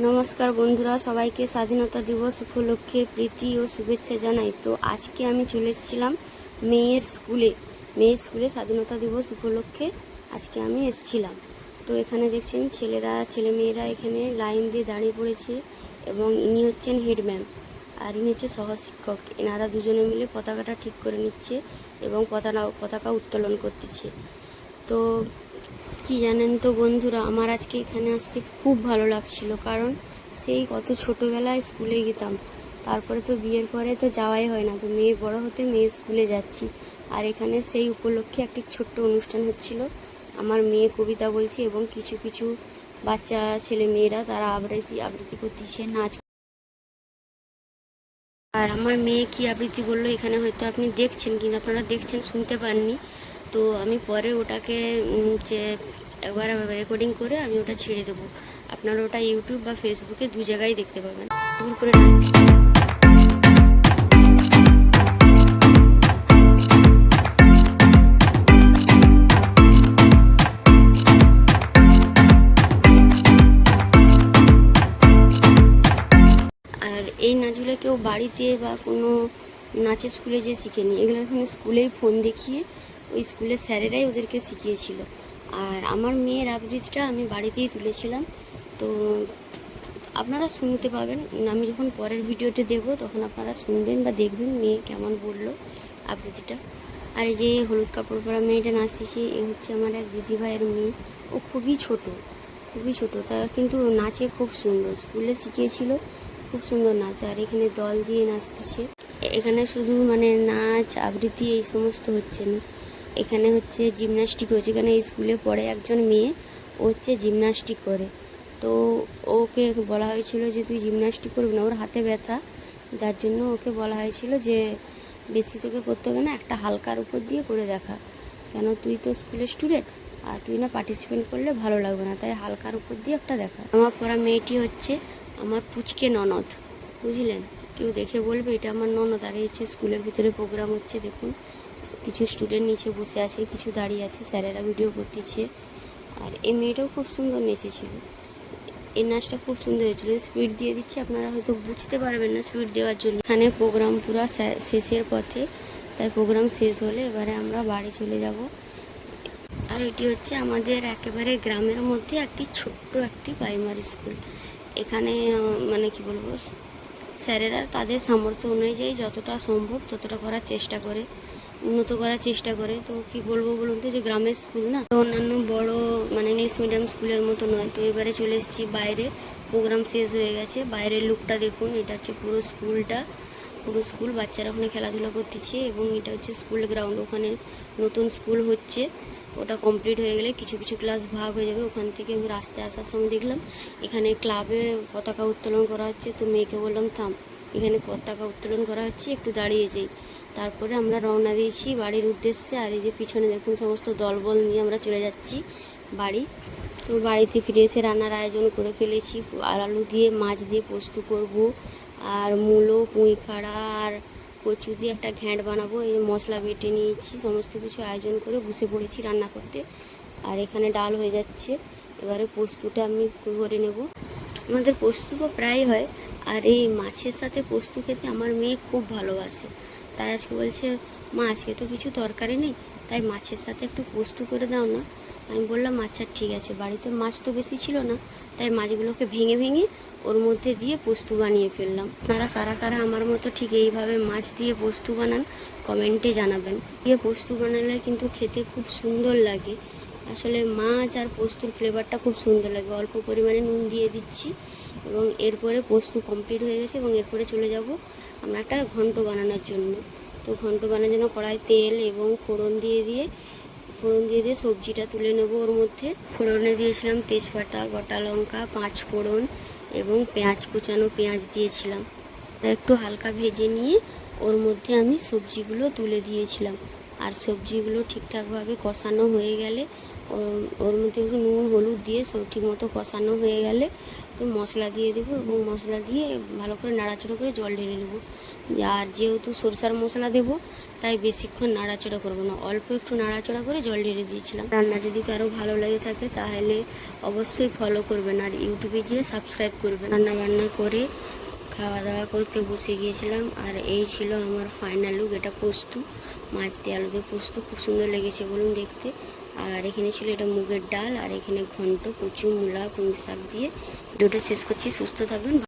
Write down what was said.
নমস্কার বন্ধুরা, সবাইকে স্বাধীনতা দিবস উপলক্ষে প্রীতি ও শুভেচ্ছা জানাই। তো আজকে আমি চলে এসেছিলাম মেয়ের স্কুলে। মেয়ের স্কুলে স্বাধীনতা দিবস উপলক্ষে আজকে আমি এসেছিলাম। তো এখানে দেখছেন ছেলেরা, ছেলে মেয়েরা এখানে লাইন দিয়ে দাঁড়িয়ে পড়েছে এবং ইনি হচ্ছেন হেড ম্যাম। আর ইনি হচ্ছে সহশিক্ষক। এনারা দুজনে মিলে পতাকাটা ঠিক করে নিচ্ছে এবং পতাকা পতাকা উত্তোলন করতেছে। তো কি জানেন তো বন্ধুরা, আমার আজকে এখানে আসতে খুব ভালো লাগছিল, কারণ সেই কত ছোটোবেলায় স্কুলে যেতাম তারপরে তো বিয়ের পরে তো যাওয়াই হয় না, তো মেয়ে বড় হতে মেয়ে স্কুলে যাচ্ছি। আর এখানে সেই উপলক্ষে একটি ছোট্ট অনুষ্ঠান হচ্ছিল। আমার মেয়ে কবিতা বলছে এবং কিছু কিছু বাচ্চা ছেলে মেয়েরা তারা আবৃত্তি আবৃত্তি করতেছে, নাচ আর আমার মেয়ে কি আবৃত্তি বলল এখানে হয়তো আপনি দেখছেন কিন্তু আপনারা দেখছেন, শুনতে পাননি। তো আমি পরে ওটাকে যে একবার রেকর্ডিং করে আমি ওটা ছেড়ে দেবো। আপনারা ওটা ইউটিউব বা ফেসবুকে দু জায়গায় দেখতে পাবেন। ভুল করে আর এই নাচগুলো কেউ বাড়িতে বা কোনো নাচের স্কুলে যে শিখেনি, এগুলো এখানে স্কুলেই ফোন দেখিয়ে ওই স্কুলের স্যারেরাই ওদেরকে শিখিয়েছিল। আর আমার মেয়ের আবৃত্তিটা আমি বাড়িতেই তুলেছিলাম। তো আপনারা শুনতে পাবেন। আমি যখন পরের ভিডিওতে দেব তখন আপনারা শুনবেন বা দেখবেন মেয়ে কেমন বলল আবৃত্তিটা আর এই যে হলুদ কাপড় পরা মেয়েটা নাচতেছে, এ হচ্ছে আমার এক দিদি ভাইয়ের মেয়ে। ও খুবই ছোট খুবই ছোট। তা কিন্তু নাচে খুব সুন্দর। স্কুলে শিখিয়েছিল খুব সুন্দর নাচ। আর এখানে দল দিয়ে নাচতেছে। এখানে শুধু মানে নাচ, আবৃত্তি এই সমস্ত হচ্ছে না। এখানে হচ্ছে জিমনাস্টিক হচ্ছে এখানে স্কুলে পড়ে একজন মেয়ে, ও হচ্ছে জিমনাস্টিক করে। তো ওকে বলা হয়েছিল যে, তুই জিমনাস্টিক করবি না, ওর হাতে ব্যথা। যার জন্য ওকে বলা হয়েছিল যে, বেশি তোকে করতে হবে না, একটা হালকার উপর দিয়ে করে দেখা। কেন তুই তো স্কুলের স্টুডেন্ট আর তুই না পার্টিসিপেট করলে ভালো লাগবে না, তাই হালকার উপর দিয়ে একটা দেখা। আমার পড়া মেয়েটি হচ্ছে আমার পুচকে ননদ, বুঝলেন? কেউ দেখে বলবে, এটা আমার ননদ। আর হচ্ছে স্কুলের ভিতরে প্রোগ্রাম হচ্ছে, দেখুন। কিছু স্টুডেন্ট নিচে বসে আছে, কিছু দাঁড়িয়ে আছে, স্যারেরা ভিডিও করতেছে। আর এই মেয়েটাও খুব সুন্দর নেচেছিল। এই নাচটা খুব সুন্দর হয়েছিল। স্পিড দিয়ে দিচ্ছে, আপনারা হয়তো বুঝতে পারবেন না স্পিড দেওয়ার জন্য। এখানে প্রোগ্রাম পুরো শেষের পথে। তাই প্রোগ্রাম শেষ হলে এবারে আমরা বাড়ি চলে যাব। আর এটি হচ্ছে আমাদের একেবারে গ্রামের মধ্যে একটি ছোট্ট একটি প্রাইমারি স্কুল এখানে মানে কি বলব, স্যারেরা তাদের সামর্থ্য অনুযায়ী যতটা সম্ভব ততটা করার চেষ্টা করে। উন্নত করার চেষ্টা করে। তো কি বলব বলুন তো, যে গ্রামের স্কুল না, তো অন্যান্য বড় মানে ইংলিশ মিডিয়াম স্কুলের মতো নয়। তো এবারে চলে এসেছি বাইরে প্রোগ্রাম শেষ হয়ে গেছে। বাইরের লুকটা দেখুন, এটা হচ্ছে পুরো স্কুলটা পুরো স্কুল বাচ্চারা ওখানে খেলাধুলা করতেছে এবং এটা হচ্ছে স্কুল গ্রাউন্ড ওখানে নতুন স্কুল হচ্ছে। ওটা কমপ্লিট হয়ে গেলে কিছু কিছু ক্লাস ভাগ হয়ে যাবে। ওখান থেকে আমি রাস্তায় আসার সময় দেখলাম, এখানে ক্লাবে পতাকা উত্তোলন করা হচ্ছে। তো মেয়েকে বললাম, থাম, এখানে পতাকা উত্তোলন করা হচ্ছে, একটু দাঁড়িয়ে যাই। তারপরে আমরা রওনা দিয়েছি বাড়ির উদ্দেশ্যে। আর এই যে পিছনে দেখুন সমস্ত দলবল নিয়ে আমরা চলে যাচ্ছি বাড়ি। তো বাড়িতে ফিরে এসে রান্নার আয়োজন করে ফেলেছি। আর আলু দিয়ে, মাছ দিয়ে পোস্ত করব, আর মূলো, পুঁই খাড়া, আর কচু দিয়ে একটা ঘ্যাঁট বানাবো। এই মশলা বেটে নিয়েছি, সমস্ত কিছু আয়োজন করে বসে পড়েছি রান্না করতে। আর এখানে ডাল হয়ে যাচ্ছে। এবারে পোস্তটা আমি করে নেব। আমাদের পোস্ত তো প্রায় হয়। আর এই মাছের সাথে পোস্ত খেতে আমার মেয়ে খুব ভালোবাসে। তাই আজকে বলছে, মা, আজকে তো কিছু তরকারি নেই, তাই মাছের সাথে একটু পোস্ত করে দাও না। আমি বললাম আচ্ছা ঠিক আছে, বাড়িতে মাছ তো বেশি ছিল না, তাই মাছগুলোকে ভেঙে ভেঙে ওর মধ্যে দিয়ে পোস্ত বানিয়ে ফেললাম। আপনারা কারা কারা আমার মতো ঠিক এইভাবে মাছ দিয়ে পোস্ত বানান, কমেন্টে জানাবেন। দিয়ে পোস্ত বানালে কিন্তু খেতে খুব সুন্দর লাগে। আসলে মাছ আর পোস্তর ফ্লেভারটা খুব সুন্দর লাগে। অল্প পরিমাণে নুন দিয়ে দিচ্ছি। এবং এরপরে পোস্ত কমপ্লিট হয়ে গেছে এবং এরপরে চলে যাব আমরা একটা ঘন্ট বানানোর জন্য। তো ঘন্ট বানানোর জন্য কড়াই তেল এবং ফোড়ন দিয়ে দিয়ে, ফোড়ন দিয়ে দিয়ে সবজিটা তুলে নেব ওর মধ্যে। ফোড়নে দিয়েছিলাম তেজপাতা, গোটা লঙ্কা, পাঁচ ফোড়ন এবং পেঁয়াজ, কুচানো পেঁয়াজ দিয়েছিলাম। একটু হালকা ভেজে নিয়ে ওর মধ্যে আমি সবজিগুলো তুলে দিয়েছিলাম। আর সবজিগুলো ঠিকঠাকভাবে কষানো হয়ে গেলে, ওর মধ্যে একটু নুন, হলুদ দিয়ে সব ঠিকমতো কষানো হয়ে গেলে তো মশলা দিয়ে দেবো এবং মশলা দিয়ে ভালো করে নাড়াচাড়া করে জল ঢেলে নেব। আর যেহেতু সরষার মশলা দেবো, তাই বেশিক্ষণ নাড়াচড়া করব না। অল্প একটু নাড়াচড়া করে জল ঢেলে দিয়েছিলাম। রান্না যদি কারও ভালো লেগে থাকে, তাহলে অবশ্যই ফলো করবেন আর ইউটিউবে যেয়ে সাবস্ক্রাইব করবেন। রান্না বান্না করে খাওয়া দাওয়া করতে বসে গিয়েছিলাম আর এই ছিল আমার ফাইনাল লুক এটা পোস্ত, মাছ দিয়ে আলু দিয়ে পোস্ত। খুব সুন্দর লেগেছে বলুন দেখতে। আর এখানে ছিল এটা মুগের ডাল, আর এখানে ঘন্ট, কচু, মূলা পুঁই শাক দিয়ে ভিডিওটা শেষ করছি সুস্থ থাকবেন